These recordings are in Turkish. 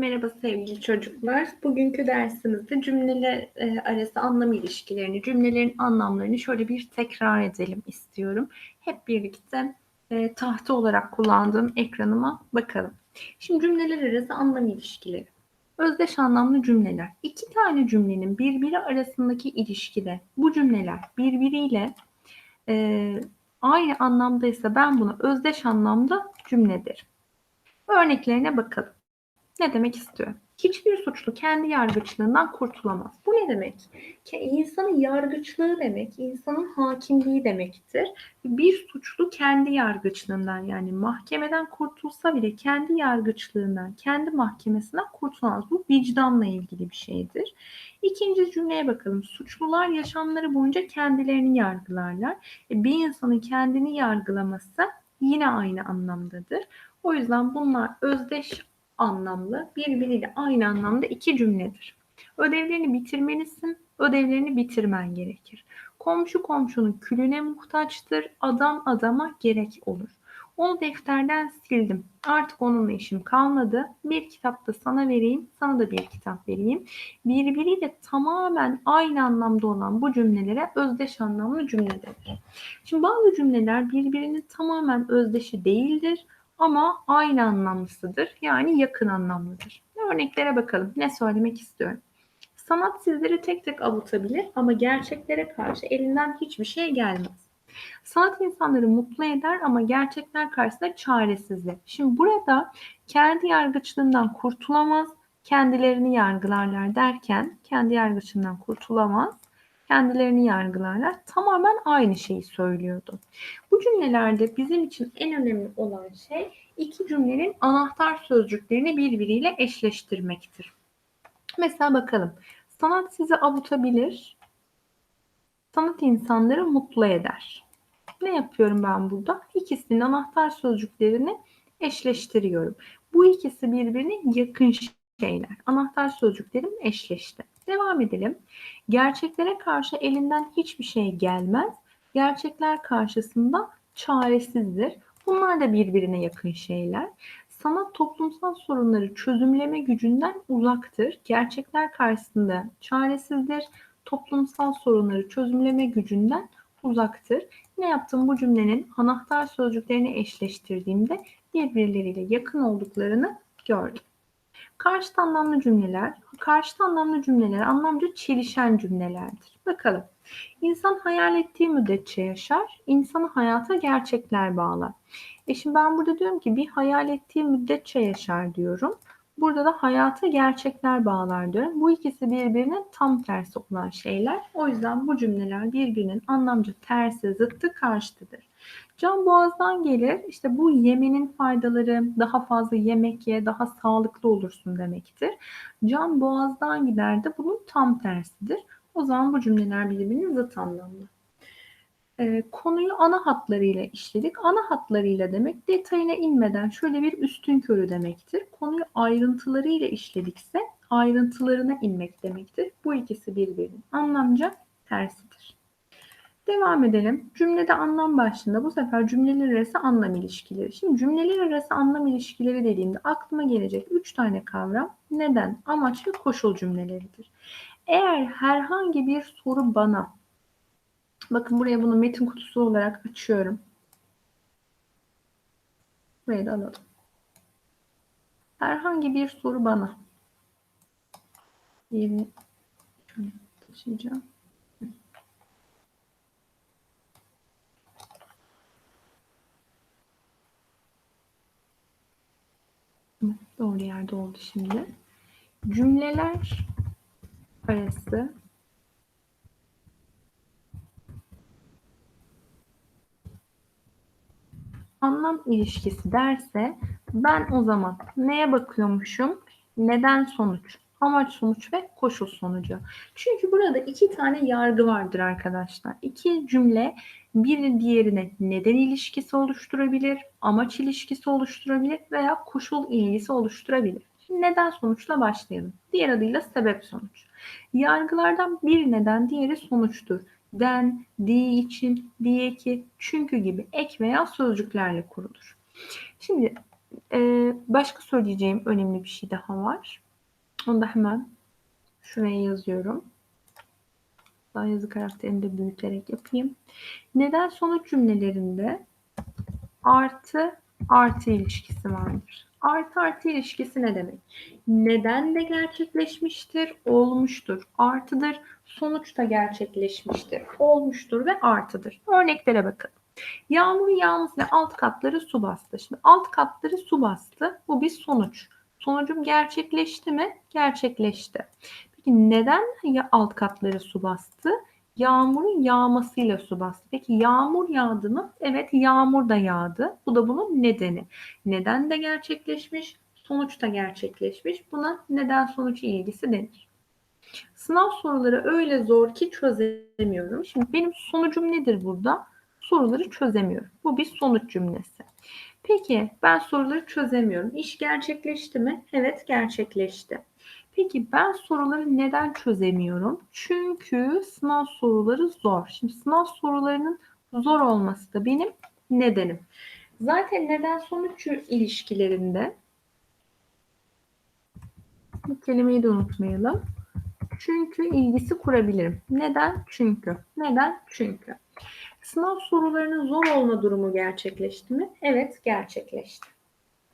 Merhaba sevgili çocuklar. Bugünkü dersimizde cümleler e, arası anlam ilişkilerini, cümlelerin anlamlarını şöyle bir tekrar edelim istiyorum. Hep birlikte e, tahta olarak kullandığım ekranıma bakalım. Şimdi cümleler arası anlam ilişkileri. Özdeş anlamlı cümleler. İki tane cümlenin birbiri arasındaki ilişkide bu cümleler birbiriyle e, aynı anlamdaysa ben buna özdeş anlamda cümle derim. Örneklerine bakalım. Ne demek istiyor? Hiçbir suçlu kendi yargıçlığından kurtulamaz. Bu ne demek? İnsanın yargıçlığı demek, insanın hakimliği demektir. Bir suçlu kendi yargıçlığından yani mahkemeden kurtulsa bile kendi yargıçlığından, kendi mahkemesinden kurtulamaz. Bu vicdanla ilgili bir şeydir. İkinci cümleye bakalım. Suçlular yaşamları boyunca kendilerini yargılarlar. E, bir insanın kendini yargılaması yine aynı anlamdadır. O yüzden bunlar özdeş anlamlı, birbiriyle aynı anlamda iki cümledir. Ödevlerini bitirmelisin, ödevlerini bitirmen gerekir. Komşu komşunun külüne muhtaçtır, adam adama gerek olur. Onu defterden sildim. Artık onunla işim kalmadı. Bir kitap da sana vereyim, sana da bir kitap vereyim. Birbiriyle tamamen aynı anlamda olan bu cümlelere özdeş anlamlı cümle denir. Şimdi bazı cümleler birbirinin tamamen özdeşi değildir ama aynı anlamlısıdır. Yani yakın anlamlıdır. Örneklere bakalım. Ne söylemek istiyorum? Sanat sizleri tek tek avutabilir ama gerçeklere karşı elinden hiçbir şey gelmez. Sanat insanları mutlu eder ama gerçekler karşısında çaresizdir. Şimdi burada kendi yargıçlığından kurtulamaz, kendilerini yargılarlar derken kendi yargıçlığından kurtulamaz, kendilerini yargılarlar. Tamamen aynı şeyi söylüyordu. Bu cümlelerde bizim için en önemli olan şey iki cümlenin anahtar sözcüklerini birbiriyle eşleştirmektir. Mesela bakalım. Sanat sizi avutabilir. Sanat insanları mutlu eder. Ne yapıyorum ben burada? İkisinin anahtar sözcüklerini eşleştiriyorum. Bu ikisi birbirine yakın şeyler. Anahtar sözcüklerim eşleşti. Devam edelim. Gerçeklere karşı elinden hiçbir şey gelmez. Gerçekler karşısında çaresizdir. Bunlar da birbirine yakın şeyler. Sanat toplumsal sorunları çözümleme gücünden uzaktır. Gerçekler karşısında çaresizdir. Toplumsal sorunları çözümleme gücünden uzaktır. Ne yaptım bu cümlenin anahtar sözcüklerini eşleştirdiğimde birbirleriyle yakın olduklarını gördüm. Karşıt anlamlı cümleler, karşıt anlamlı cümleler anlamca çelişen cümlelerdir. Bakalım. İnsan hayal ettiği müddetçe yaşar, insanı hayata gerçekler bağlar. E şimdi ben burada diyorum ki bir hayal ettiği müddetçe yaşar diyorum. Burada da hayata gerçekler bağlar diyorum. Bu ikisi birbirinin tam tersi olan şeyler. O yüzden bu cümleler birbirinin anlamca tersi, zıttı, karşıtıdır. Can boğazdan gelir. İşte bu yemenin faydaları daha fazla yemek ye, daha sağlıklı olursun demektir. Can boğazdan gider de bunun tam tersidir. O zaman bu cümleler birbirinin zıt anlamlı. Ee, konuyu ana hatlarıyla işledik. Ana hatlarıyla demek detayına inmeden şöyle bir üstün körü demektir. Konuyu ayrıntılarıyla işledikse ayrıntılarına inmek demektir. Bu ikisi birbirinin anlamca tersidir. Devam edelim. Cümlede anlam başlığında bu sefer cümleler arası anlam ilişkileri. Şimdi cümleler arası anlam ilişkileri dediğimde aklıma gelecek 3 tane kavram neden, amaç ve koşul cümleleridir. Eğer herhangi bir soru bana bakın buraya bunu metin kutusu olarak açıyorum. Buraya da alalım. Herhangi bir soru bana. Yeni taşıyacağım. Doğru yerde oldu şimdi. Cümleler arası anlam ilişkisi derse ben o zaman neye bakıyormuşum? Neden sonuç, amaç sonuç ve koşul sonucu. Çünkü burada iki tane yargı vardır arkadaşlar. İki cümle bir diğerine neden ilişkisi oluşturabilir, amaç ilişkisi oluşturabilir veya koşul ilgisi oluşturabilir. Şimdi neden sonuçla başlayalım. Diğer adıyla sebep sonuç. Yargılardan bir neden diğeri sonuçtur. Den, diye için, diye ki, çünkü gibi ek veya sözcüklerle kurulur. Şimdi başka söyleyeceğim önemli bir şey daha var. Onu da hemen şuraya yazıyorum. Daha yazı karakterini de büyüterek yapayım. Neden sonuç cümlelerinde artı artı ilişkisi vardır. Artı artı ilişkisi ne demek? Neden de gerçekleşmiştir, olmuştur, artıdır, sonuç da gerçekleşmiştir, olmuştur ve artıdır. Örneklere bakın. Yağmur yağması ve alt katları su bastı. Şimdi alt katları su bastı. Bu bir sonuç. Sonucum gerçekleşti mi? Gerçekleşti. Peki neden ya alt katları su bastı? Yağmurun yağmasıyla su bastı. Peki yağmur yağdı mı? Evet yağmur da yağdı. Bu da bunun nedeni. Neden de gerçekleşmiş? Sonuç da gerçekleşmiş. Buna neden sonuç ilgisi denir. Sınav soruları öyle zor ki çözemiyorum. Şimdi benim sonucum nedir burada? Soruları çözemiyorum. Bu bir sonuç cümlesi. Peki ben soruları çözemiyorum. İş gerçekleşti mi? Evet gerçekleşti. Peki ben soruları neden çözemiyorum? Çünkü sınav soruları zor. Şimdi sınav sorularının zor olması da benim nedenim. Zaten neden sonuç ilişkilerinde bu kelimeyi de unutmayalım. Çünkü ilgisi kurabilirim. Neden? Çünkü. Neden? Çünkü. Sınav sorularının zor olma durumu gerçekleşti mi? Evet gerçekleşti.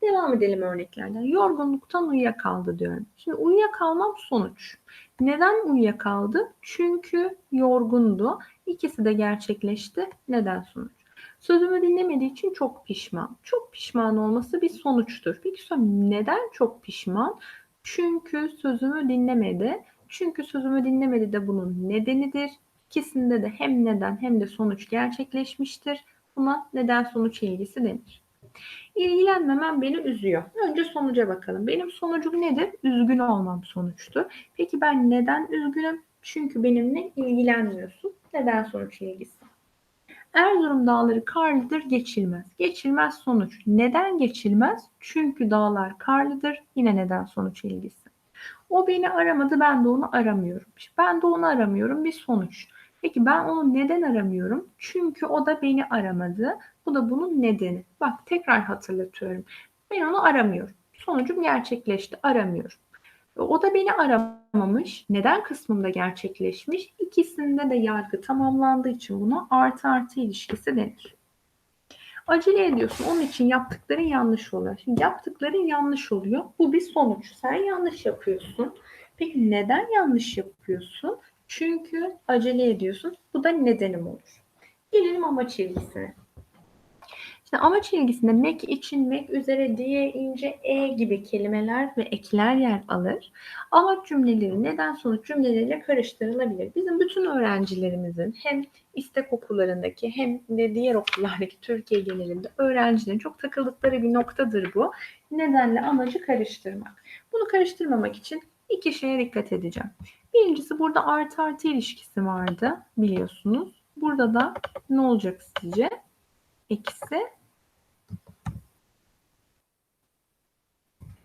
Devam edelim örneklerden. Yorgunluktan uyuyakaldı diyorum. Şimdi uyuyakalmam sonuç. Neden uyuyakaldı? Çünkü yorgundu. İkisi de gerçekleşti. Neden sonuç? Sözümü dinlemediği için çok pişman. Çok pişman olması bir sonuçtur. Peki neden çok pişman? Çünkü sözümü dinlemedi. Çünkü sözümü dinlemedi de bunun nedenidir. İkisinde de hem neden hem de sonuç gerçekleşmiştir. Buna neden sonuç ilgisi denir. İlgilenmemem beni üzüyor. Önce sonuca bakalım. Benim sonucum nedir? Üzgün olmam sonuçtu. Peki ben neden üzgünüm? Çünkü benimle ilgilenmiyorsun. Neden sonuç ilgisi? Erzurum dağları karlıdır, geçilmez. Geçilmez sonuç. Neden geçilmez? Çünkü dağlar karlıdır. Yine neden sonuç ilgisi. O beni aramadı, ben de onu aramıyorum. Ben de onu aramıyorum bir sonuç. Peki ben onu neden aramıyorum? Çünkü o da beni aramadı. Bu da bunun nedeni. Bak tekrar hatırlatıyorum. Ben onu aramıyorum. Sonucum gerçekleşti. Aramıyorum. O da beni aramamış. Neden kısmında gerçekleşmiş? İkisinde de yargı tamamlandığı için buna artı artı ilişkisi denir. Acele ediyorsun. Onun için yaptıkların yanlış oluyor. Şimdi yaptıkların yanlış oluyor. Bu bir sonuç. Sen yanlış yapıyorsun. Peki neden yanlış yapıyorsun? Çünkü acele ediyorsun. Bu da nedenim olur. Gelelim amaç ilgisine. İşte amaç ilgisinde mek için, mek üzere, diye, ince, e gibi kelimeler ve ekler yer alır. Amaç cümleleri neden sonuç cümleleriyle karıştırılabilir. Bizim bütün öğrencilerimizin hem istek okullarındaki hem de diğer okullardaki Türkiye genelinde öğrencilerin çok takıldıkları bir noktadır bu. Nedenle amacı karıştırmak. Bunu karıştırmamak için iki şeye dikkat edeceğim. Birincisi burada artı artı ilişkisi vardı biliyorsunuz. Burada da ne olacak sizce? Eksi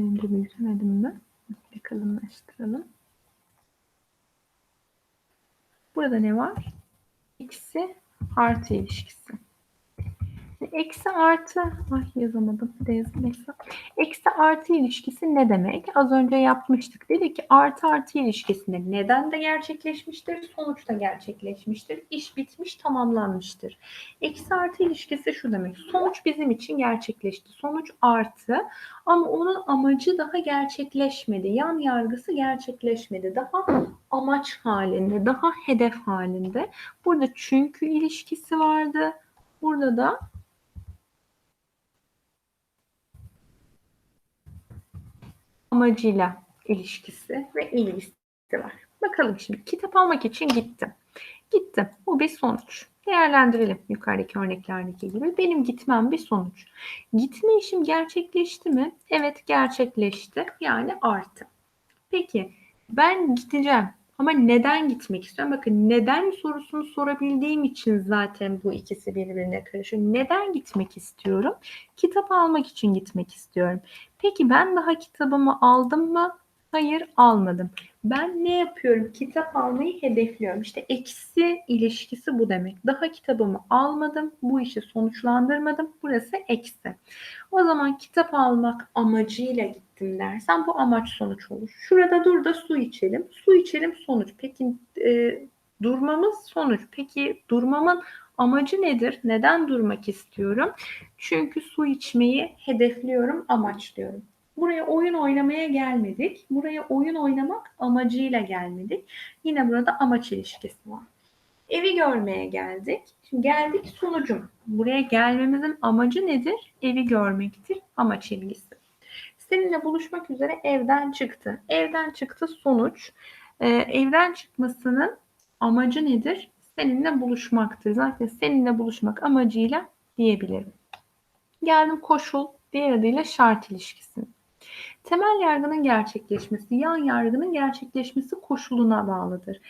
Önce büyütemedim mi? Bir kalınlaştıralım. Burada ne var? Eksi artı ilişkisi. Eksi artı, ay yazamadım de yazayım Eksi artı ilişkisi ne demek? Az önce yapmıştık. Dedi ki artı artı ilişkisinde neden de gerçekleşmiştir, sonuç da gerçekleşmiştir. İş bitmiş, tamamlanmıştır. Eksi artı ilişkisi şu demek. Sonuç bizim için gerçekleşti. Sonuç artı ama onun amacı daha gerçekleşmedi. Yan yargısı gerçekleşmedi. Daha amaç halinde, daha hedef halinde. Burada çünkü ilişkisi vardı. Burada da amacıyla ilişkisi ve ilgisi var. Bakalım şimdi kitap almak için gittim. Gittim. Bu bir sonuç. Değerlendirelim yukarıdaki örneklerdeki gibi. Benim gitmem bir sonuç. Gitme işim gerçekleşti mi? Evet gerçekleşti. Yani artı. Peki ben gideceğim. Ama neden gitmek istiyorum? Bakın neden sorusunu sorabildiğim için zaten bu ikisi birbirine karışıyor. Neden gitmek istiyorum? Kitap almak için gitmek istiyorum. Peki ben daha kitabımı aldım mı? Hayır almadım. Ben ne yapıyorum? Kitap almayı hedefliyorum. İşte eksi ilişkisi bu demek. Daha kitabımı almadım. Bu işi sonuçlandırmadım. Burası eksi. O zaman kitap almak amacıyla gittim dersen bu amaç sonuç olur. Şurada dur da su içelim. Su içelim sonuç. Peki e, durmamız sonuç. Peki durmamın amacı nedir? Neden durmak istiyorum? Çünkü su içmeyi hedefliyorum, amaçlıyorum. Buraya oyun oynamaya gelmedik. Buraya oyun oynamak amacıyla gelmedik. Yine burada amaç ilişkisi var. Evi görmeye geldik. Şimdi geldik sonucum. Buraya gelmemizin amacı nedir? Evi görmektir. Amaç ilgisi. Seninle buluşmak üzere evden çıktı. Evden çıktı sonuç. Ee, evden çıkmasının amacı nedir? Seninle buluşmaktır. Zaten seninle buluşmak amacıyla diyebilirim. Geldim koşul, diğer adıyla şart ilişkisi. Temel yargının gerçekleşmesi, yan yargının gerçekleşmesi koşuluna bağlıdır.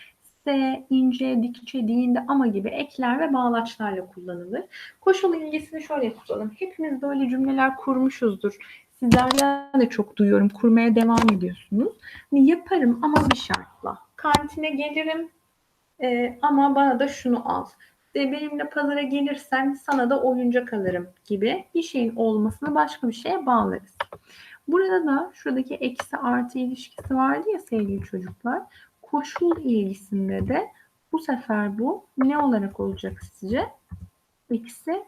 S, ince, dikçe, dinde ama gibi ekler ve bağlaçlarla kullanılır. Koşul ilgisini şöyle tutalım. Hepimiz böyle cümleler kurmuşuzdur. Sizlerden de çok duyuyorum. Kurmaya devam ediyorsunuz. Hani yaparım ama bir şartla. Kantine gelirim e, ama bana da şunu al. E, benimle pazara gelirsen sana da oyuncak alırım gibi bir şeyin olmasını başka bir şeye bağlarız. Burada da şuradaki eksi artı ilişkisi vardı ya sevgili çocuklar. Koşul ilgisinde de bu sefer bu ne olarak olacak sizce? Eksi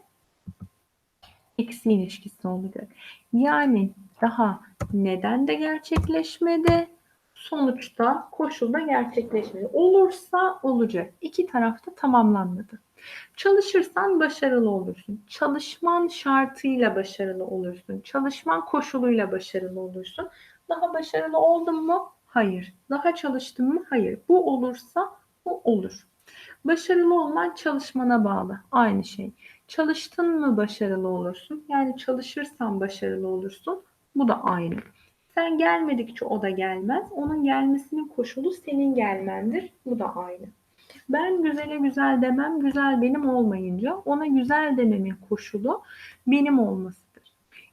eksi ilişkisi olacak. Yani daha neden de gerçekleşmedi, sonuçta koşulda gerçekleşmedi. Olursa olacak. İki tarafta tamamlanmadı. Çalışırsan başarılı olursun. Çalışman şartıyla başarılı olursun. Çalışman koşuluyla başarılı olursun. Daha başarılı oldun mu? Hayır. Daha çalıştın mı? Hayır. Bu olursa bu olur. Başarılı olman çalışmana bağlı. Aynı şey. Çalıştın mı başarılı olursun. Yani çalışırsan başarılı olursun. Bu da aynı. Sen gelmedikçe o da gelmez. Onun gelmesinin koşulu senin gelmendir. Bu da aynı. Ben güzele güzel demem, güzel benim olmayınca ona güzel dememin koşulu benim olmasıdır.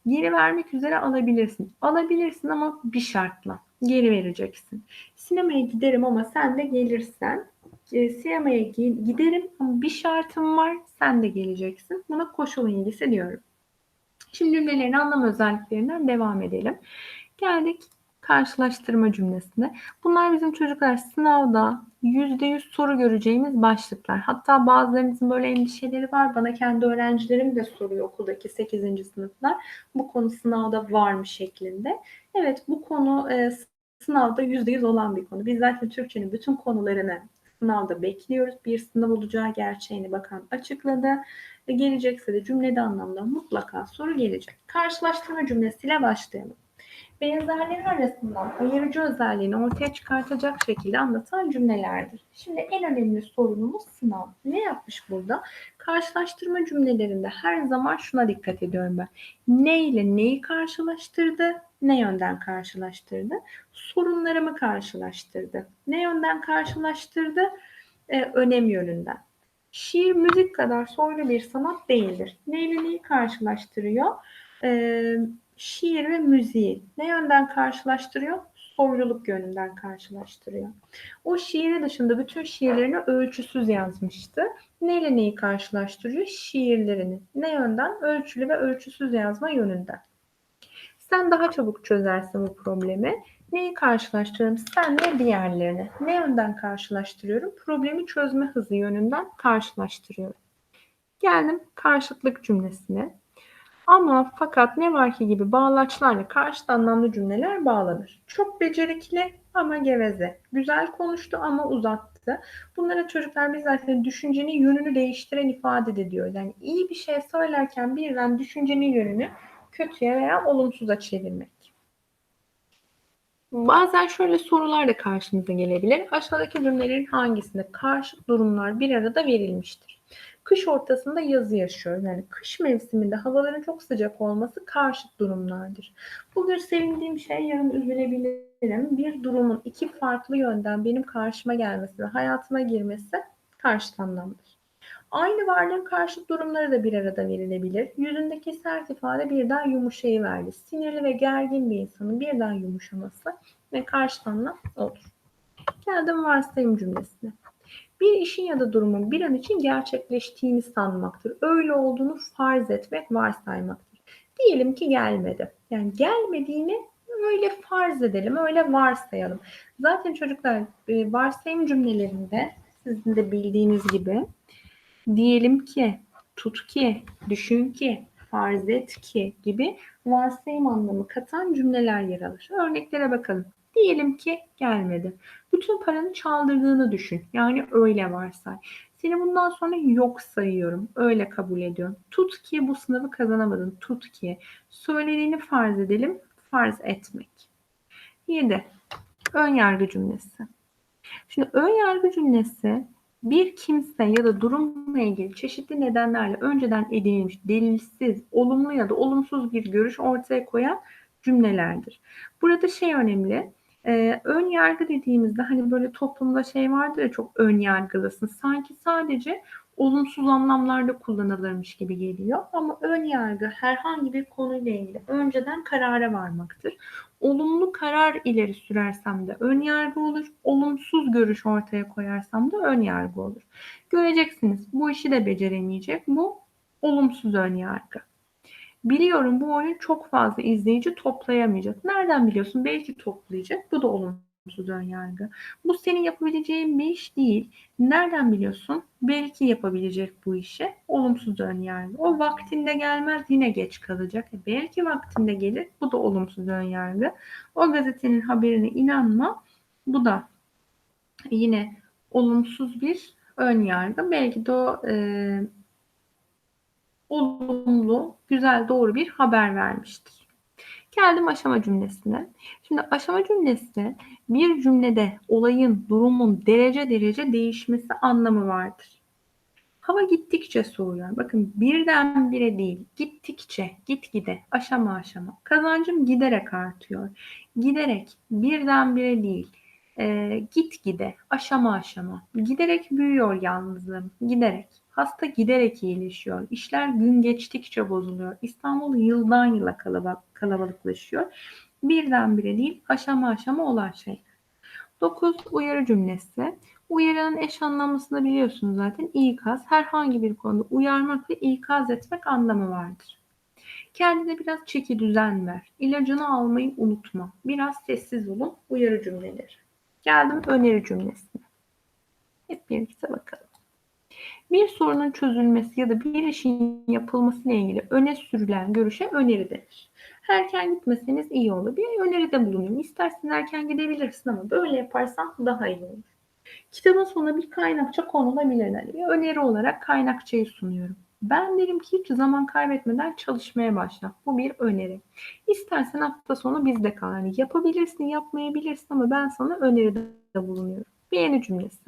Geri vermek üzere alabilirsin. Alabilirsin ama bir şartla. Geri vereceksin. Sinemaya giderim ama sen de gelirsen e, sinemaya giderim ama bir şartım var sen de geleceksin. Buna koşul ilgisi diyorum. Şimdi cümlelerin anlam özelliklerinden devam edelim. Geldik karşılaştırma cümlesine. Bunlar bizim çocuklar sınavda %100 soru göreceğimiz başlıklar. Hatta bazılarınızın böyle endişeleri var. Bana kendi öğrencilerim de soruyor okuldaki 8. sınıflar. Bu konu sınavda var mı şeklinde. Evet bu konu e, sınavda %100 olan bir konu. Biz zaten Türkçenin bütün konularını sınavda bekliyoruz. Bir sınav olacağı gerçeğini bakan açıkladı. Ve gelecekse de cümlede anlamda mutlaka soru gelecek. Karşılaştırma cümlesiyle başlayalım benzerleri arasından ayırıcı özelliğini ortaya çıkartacak şekilde anlatan cümlelerdir. Şimdi en önemli sorunumuz sınav. Ne yapmış burada? Karşılaştırma cümlelerinde her zaman şuna dikkat ediyorum ben. Ne ile neyi karşılaştırdı? Ne yönden karşılaştırdı? Sorunlarımı karşılaştırdı. Ne yönden karşılaştırdı? Ee, önem yönünden. Şiir müzik kadar soylu bir sanat değildir. Ne ile neyi karşılaştırıyor? Ee, şiir ve müziği ne yönden karşılaştırıyor? Soyluluk yönünden karşılaştırıyor. O şiiri dışında bütün şiirlerini ölçüsüz yazmıştı. Neyle neyi karşılaştırıyor? Şiirlerini. Ne yönden? Ölçülü ve ölçüsüz yazma yönünden. Sen daha çabuk çözersin bu problemi. Neyi karşılaştırıyorum? Senle diğerlerini. Ne yönden karşılaştırıyorum? Problemi çözme hızı yönünden karşılaştırıyorum. Geldim karşıtlık cümlesine. Ama fakat ne var ki gibi bağlaçlarla karşıt anlamlı cümleler bağlanır. Çok becerikli ama geveze. Güzel konuştu ama uzattı. Bunlara çocuklar biz zaten düşüncenin yönünü değiştiren ifade ediyor. Yani iyi bir şey söylerken birden düşüncenin yönünü kötüye veya olumsuza çevirmek. Bazen şöyle sorular da karşınıza gelebilir. Aşağıdaki cümlelerin hangisinde karşıt durumlar bir arada verilmiştir? Kış ortasında yazı yaşıyoruz. Yani kış mevsiminde havaların çok sıcak olması karşıt durumlardır. Bugün sevindiğim şey yarın üzülebilirim. Bir durumun iki farklı yönden benim karşıma gelmesi ve hayatıma girmesi karşıt anlamdır. Aynı varlığın karşıt durumları da bir arada verilebilir. Yüzündeki sert ifade birden yumuşayıverdi. Sinirli ve gergin bir insanın birden yumuşaması ve karşıt anlam olur. Geldim varsayım cümlesine. Bir işin ya da durumun bir an için gerçekleştiğini sanmaktır. Öyle olduğunu farz etmek, varsaymaktır. Diyelim ki gelmedi. Yani gelmediğini öyle farz edelim, öyle varsayalım. Zaten çocuklar e, varsayım cümlelerinde sizin de bildiğiniz gibi diyelim ki, tut ki, düşün ki, farz et ki gibi varsayım anlamı katan cümleler yer alır. Örneklere bakalım. Diyelim ki gelmedi. Bütün paranı çaldırdığını düşün. Yani öyle varsay. Seni bundan sonra yok sayıyorum. Öyle kabul ediyorum. Tut ki bu sınavı kazanamadın. Tut ki. Söylediğini farz edelim. Farz etmek. 7. Ön yargı cümlesi. Şimdi ön yargı cümlesi bir kimse ya da durumla ilgili çeşitli nedenlerle önceden edinilmiş delilsiz, olumlu ya da olumsuz bir görüş ortaya koyan cümlelerdir. Burada şey önemli. E, ön yargı dediğimizde hani böyle toplumda şey vardır ya çok ön yargılısın. Sanki sadece olumsuz anlamlarda kullanılırmış gibi geliyor. Ama ön yargı herhangi bir konuyla ilgili önceden karara varmaktır. Olumlu karar ileri sürersem de ön yargı olur. Olumsuz görüş ortaya koyarsam da ön yargı olur. Göreceksiniz bu işi de beceremeyecek. Bu olumsuz ön yargı. Biliyorum bu oyun çok fazla izleyici toplayamayacak. Nereden biliyorsun? Belki toplayacak. Bu da olumsuz ön yargı. Bu senin yapabileceğin bir iş değil. Nereden biliyorsun? Belki yapabilecek bu işi. Olumsuz ön yargı. O vaktinde gelmez yine geç kalacak. E belki vaktinde gelir. Bu da olumsuz ön yargı. O gazetenin haberine inanma. Bu da yine olumsuz bir ön yargı. Belki de o e, olumlu, güzel, doğru bir haber vermiştir. Geldim aşama cümlesine. Şimdi aşama cümlesi bir cümlede olayın, durumun derece derece değişmesi anlamı vardır. Hava gittikçe soğuyor. Bakın birden bire değil, gittikçe, gitgide, aşama aşama. Kazancım giderek artıyor. Giderek, birden bire değil, e, gitgide, aşama aşama. Giderek büyüyor yalnızlığım, giderek. Hasta giderek iyileşiyor. İşler gün geçtikçe bozuluyor. İstanbul yıldan yıla kalabalıklaşıyor. Birdenbire değil aşama aşama olan şey. 9. Uyarı cümlesi. Uyarının eş anlamlısını biliyorsunuz zaten. İkaz herhangi bir konuda uyarmak ve ikaz etmek anlamı vardır. Kendine biraz çeki düzen ver. İlacını almayı unutma. Biraz sessiz olun. Uyarı cümleleri. Geldim öneri cümlesine. Hep birlikte bakalım. Bir sorunun çözülmesi ya da bir işin yapılması ile ilgili öne sürülen görüşe öneri denir. Erken gitmeseniz iyi olur. Bir öneride bulunayım. İstersen erken gidebilirsin ama böyle yaparsan daha iyi olur. Kitabın sonuna bir kaynakça konulabilir. Yani bir öneri olarak kaynakçayı sunuyorum. Ben derim ki hiç zaman kaybetmeden çalışmaya başla. Bu bir öneri. İstersen hafta sonu bizde kal. Yani yapabilirsin, yapmayabilirsin ama ben sana öneride bulunuyorum. Beğeni cümlesi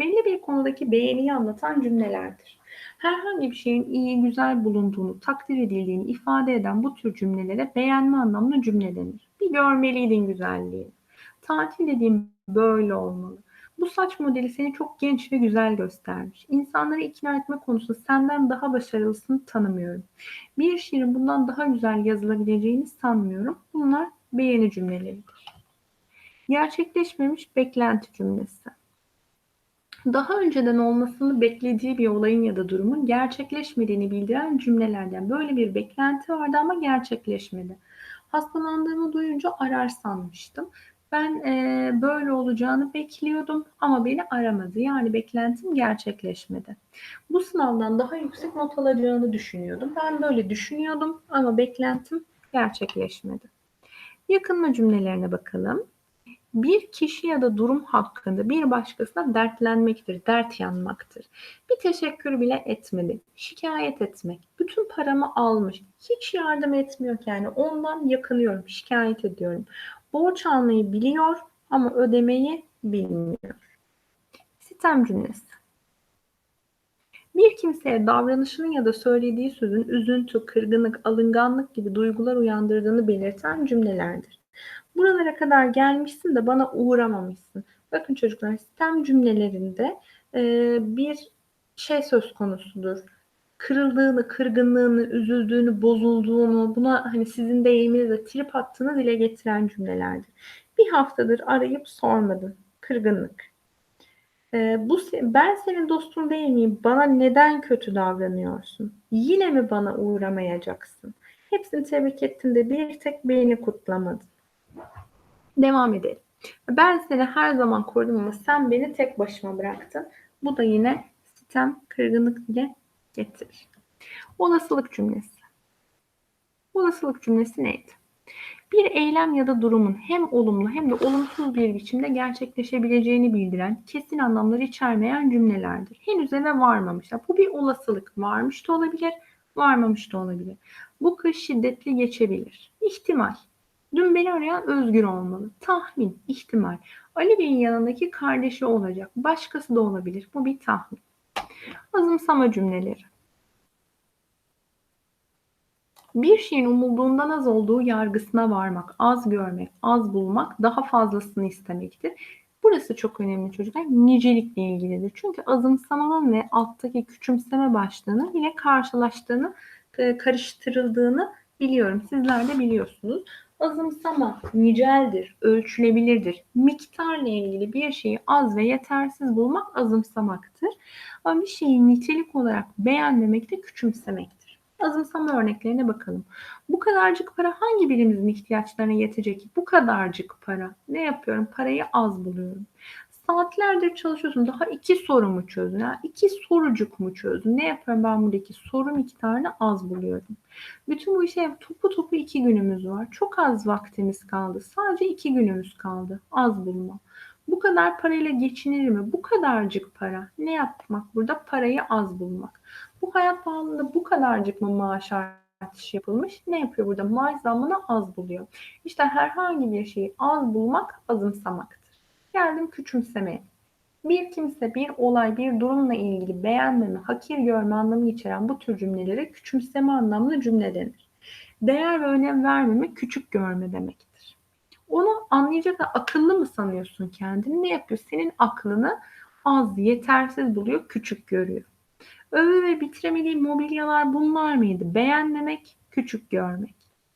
belli bir konudaki beğeniyi anlatan cümlelerdir. Herhangi bir şeyin iyi, güzel bulunduğunu, takdir edildiğini ifade eden bu tür cümlelere beğenme anlamlı cümle denir. Bir görmeliydin güzelliği. Tatil dediğim böyle olmalı. Bu saç modeli seni çok genç ve güzel göstermiş. İnsanları ikna etme konusunda senden daha başarılısını tanımıyorum. Bir şiirin bundan daha güzel yazılabileceğini sanmıyorum. Bunlar beğeni cümleleridir. Gerçekleşmemiş beklenti cümlesi daha önceden olmasını beklediği bir olayın ya da durumun gerçekleşmediğini bildiren cümlelerden böyle bir beklenti vardı ama gerçekleşmedi. Hastalandığımı duyunca arar sanmıştım. Ben e, böyle olacağını bekliyordum ama beni aramadı. Yani beklentim gerçekleşmedi. Bu sınavdan daha yüksek not alacağını düşünüyordum. Ben böyle düşünüyordum ama beklentim gerçekleşmedi. Yakınma cümlelerine bakalım bir kişi ya da durum hakkında bir başkasına dertlenmektir, dert yanmaktır. Bir teşekkür bile etmedi, şikayet etmek, bütün paramı almış, hiç yardım etmiyor yani ondan yakınıyorum, şikayet ediyorum. Borç almayı biliyor ama ödemeyi bilmiyor. Sitem cümlesi. Bir kimseye davranışının ya da söylediği sözün üzüntü, kırgınlık, alınganlık gibi duygular uyandırdığını belirten cümlelerdir. Buralara kadar gelmişsin de bana uğramamışsın. Bakın çocuklar sistem cümlelerinde e, bir şey söz konusudur. Kırıldığını, kırgınlığını, üzüldüğünü, bozulduğunu, buna hani sizin deyiminizle trip attığını dile getiren cümlelerdir. Bir haftadır arayıp sormadın. kırgınlık. Ee, bu ben senin dostun değil miyim? Bana neden kötü davranıyorsun? Yine mi bana uğramayacaksın? Hepsini tebrik ettin de bir tek beni kutlamadın. Devam edelim. Ben seni her zaman korudum ama sen beni tek başıma bıraktın. Bu da yine sitem, kırgınlık dile getirir. Olasılık cümlesi. Olasılık cümlesi neydi? Bir eylem ya da durumun hem olumlu hem de olumsuz bir biçimde gerçekleşebileceğini bildiren, kesin anlamları içermeyen cümlelerdir. Henüz eve varmamışlar. Bu bir olasılık. Varmış da olabilir, varmamış da olabilir. Bu kış şiddetli geçebilir. İhtimal. Dün beni arayan Özgür olmalı. Tahmin, ihtimal. Ali Bey'in yanındaki kardeşi olacak. Başkası da olabilir. Bu bir tahmin. Azımsama cümleleri. Bir şeyin umulduğundan az olduğu yargısına varmak, az görmek, az bulmak, daha fazlasını istemektir. Burası çok önemli çocuklar. Nicelikle ilgilidir. Çünkü azımsamanın ve alttaki küçümseme başlığını yine karşılaştığını, e, karıştırıldığını biliyorum. Sizler de biliyorsunuz. Azımsama niceldir, ölçülebilirdir. Miktarla ilgili bir şeyi az ve yetersiz bulmak azımsamaktır. Ama bir şeyi nitelik olarak beğenmemek de küçümsemektir. Azımsama örneklerine bakalım. Bu kadarcık para hangi birimizin ihtiyaçlarına yetecek? Bu kadarcık para. Ne yapıyorum? Parayı az buluyorum. Saatlerdir çalışıyorsun. Daha iki soru mu çözdün? Ha? İki sorucuk mu çözdün? Ne yapıyorum ben buradaki soru miktarını az buluyorum. Bütün bu işe topu topu iki günümüz var. Çok az vaktimiz kaldı. Sadece iki günümüz kaldı. Az bulma. Bu kadar parayla geçinir mi? Bu kadarcık para. Ne yapmak burada? Parayı az bulmak. Bu hayat pahalılığında bu kadarcık mı maaş artışı yapılmış? Ne yapıyor burada? Maaş zammını az buluyor. İşte herhangi bir şeyi az bulmak azımsamaktır. Geldim küçümsemeye. Bir kimse, bir olay, bir durumla ilgili beğenmeme, hakir görme anlamı içeren bu tür cümlelere küçümseme anlamlı cümle denir. Değer ve önem vermeme, küçük görme demektir. Onu anlayacak da akıllı mı sanıyorsun kendini? Ne yapıyor? Senin aklını az, yetersiz buluyor, küçük görüyor. Öve ve bitiremediği mobilyalar bunlar mıydı? Beğenmemek, küçük görmek.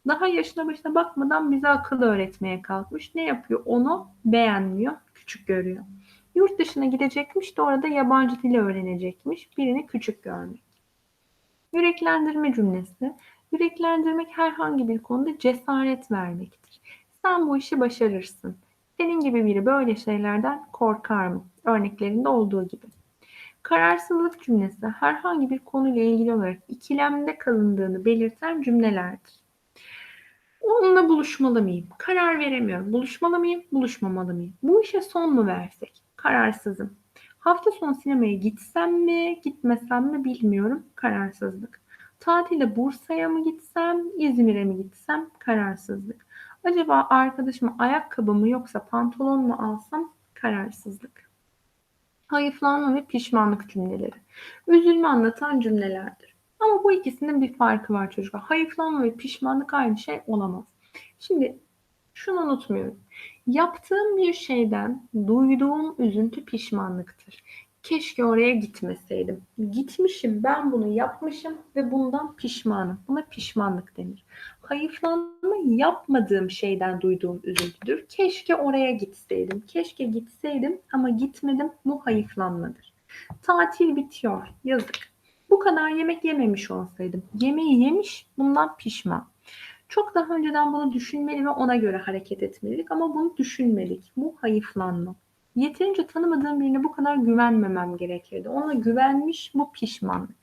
Daha yaşına başına bakmadan bize akıl öğretmeye kalkmış. Ne yapıyor? Onu beğenmiyor, küçük görüyor. Yurt dışına gidecekmiş de orada yabancı dili öğrenecekmiş. Birini küçük görmek. Yüreklendirme cümlesi. Yüreklendirmek herhangi bir konuda cesaret vermektir. Sen bu işi başarırsın. Senin gibi biri böyle şeylerden korkar mı? Örneklerinde olduğu gibi. Kararsızlık cümlesi herhangi bir konuyla ilgili olarak ikilemde kalındığını belirten cümlelerdir. Onunla buluşmalı mıyım? Karar veremiyorum. Buluşmalı mıyım? Buluşmamalı mıyım? Bu işe son mu versek? Kararsızım. Hafta sonu sinemaya gitsem mi, gitmesem mi bilmiyorum. Kararsızlık. Tatile Bursa'ya mı gitsem, İzmir'e mi gitsem? Kararsızlık. Acaba arkadaşıma ayakkabı mı yoksa pantolon mu alsam? Kararsızlık. Hayıflanma ve pişmanlık cümleleri. Üzülme anlatan cümlelerdir. Ama bu ikisinin bir farkı var çocuklar. Hayıflanma ve pişmanlık aynı şey olamaz. Şimdi şunu unutmuyorum. Yaptığım bir şeyden duyduğum üzüntü pişmanlıktır. Keşke oraya gitmeseydim. Gitmişim, ben bunu yapmışım ve bundan pişmanım. Buna pişmanlık denir. Hayıflanma yapmadığım şeyden duyduğum üzüntüdür. Keşke oraya gitseydim. Keşke gitseydim ama gitmedim. Bu hayıflanmadır. Tatil bitiyor. Yazık. Bu kadar yemek yememiş olsaydım. Yemeği yemiş, bundan pişman. Çok daha önceden bunu düşünmeli ve ona göre hareket etmeliydik ama bunu düşünmedik. Bu hayıflanma. Yeterince tanımadığım birine bu kadar güvenmemem gerekirdi. Ona güvenmiş bu pişmanlık.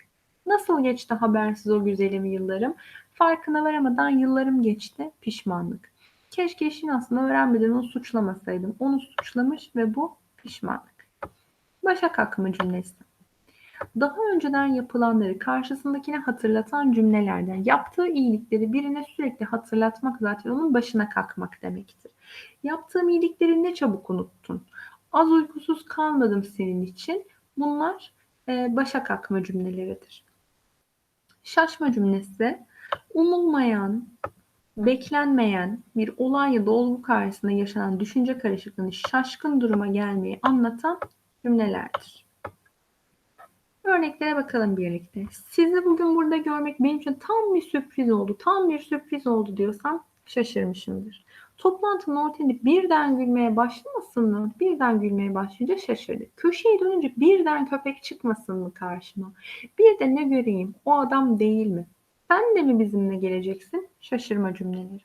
Nasıl geçti habersiz o güzelim yıllarım? Farkına varamadan yıllarım geçti pişmanlık. Keşke işin aslında öğrenmeden onu suçlamasaydım. Onu suçlamış ve bu pişmanlık. Başak Akımı cümlesi. Daha önceden yapılanları karşısındakine hatırlatan cümlelerden yaptığı iyilikleri birine sürekli hatırlatmak zaten onun başına kalkmak demektir. Yaptığım iyilikleri ne çabuk unuttun. Az uykusuz kalmadım senin için. Bunlar e, başa kalkma cümleleridir. Şaşma cümlesi umulmayan, beklenmeyen bir olay ya da olgu karşısında yaşanan düşünce karışıklığını şaşkın duruma gelmeyi anlatan cümlelerdir. Örneklere bakalım birlikte. Sizi bugün burada görmek benim için tam bir sürpriz oldu. Tam bir sürpriz oldu diyorsam şaşırmışımdır. Toplantının ortasında birden gülmeye başlamasın mı? Birden gülmeye başlayınca şaşırdı. Köşeye dönünce birden köpek çıkmasın mı karşıma? Bir de ne göreyim? O adam değil mi? Sen de mi bizimle geleceksin? Şaşırma cümleleri.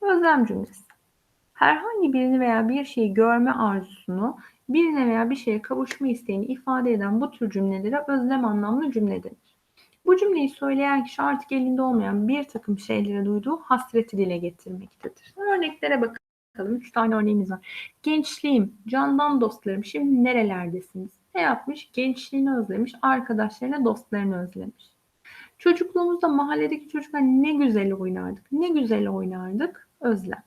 Özlem cümlesi. Herhangi birini veya bir şeyi görme arzusunu, birine veya bir şeye kavuşma isteğini ifade eden bu tür cümlelere özlem anlamlı cümle denir. Bu cümleyi söyleyen kişi artık elinde olmayan bir takım şeylere duyduğu hasreti dile getirmektedir. Örneklere bakalım. Üç tane örneğimiz var. Gençliğim, candan dostlarım, şimdi nerelerdesiniz? Ne yapmış? Gençliğini özlemiş, arkadaşlarına, dostlarını özlemiş. Çocukluğumuzda mahalledeki çocuklar ne güzel oynardık. Ne güzel oynardık. Özlem.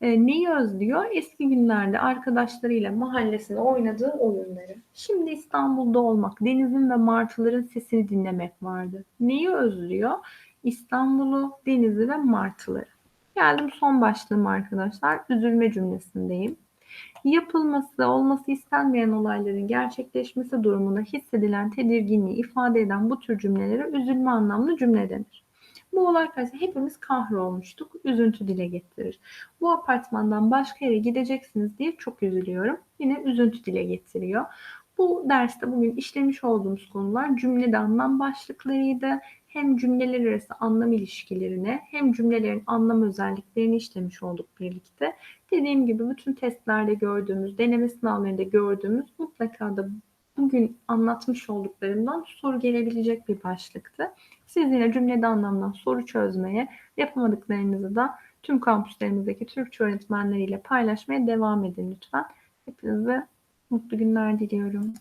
E, neyi özlüyor? Eski günlerde arkadaşlarıyla mahallesinde oynadığı oyunları. Şimdi İstanbul'da olmak, denizin ve martıların sesini dinlemek vardı. Neyi özlüyor? İstanbul'u, denizi ve martıları. Geldim son başlığım arkadaşlar. Üzülme cümlesindeyim. Yapılması, olması istenmeyen olayların gerçekleşmesi durumunda hissedilen tedirginliği ifade eden bu tür cümlelere üzülme anlamlı cümle denir. Bu olay karşısında hepimiz kahrolmuştuk. Üzüntü dile getirir. Bu apartmandan başka yere gideceksiniz diye çok üzülüyorum. Yine üzüntü dile getiriyor. Bu derste bugün işlemiş olduğumuz konular cümlede anlam başlıklarıydı. Hem cümleler arası anlam ilişkilerine hem cümlelerin anlam özelliklerini işlemiş olduk birlikte. Dediğim gibi bütün testlerde gördüğümüz, deneme sınavlarında gördüğümüz mutlaka da bugün anlatmış olduklarımdan soru gelebilecek bir başlıktı. Siz yine cümlede anlamdan soru çözmeye, yapamadıklarınızı da tüm kampüslerimizdeki Türkçe öğretmenleriyle paylaşmaya devam edin lütfen. Hepinize mutlu günler diliyorum.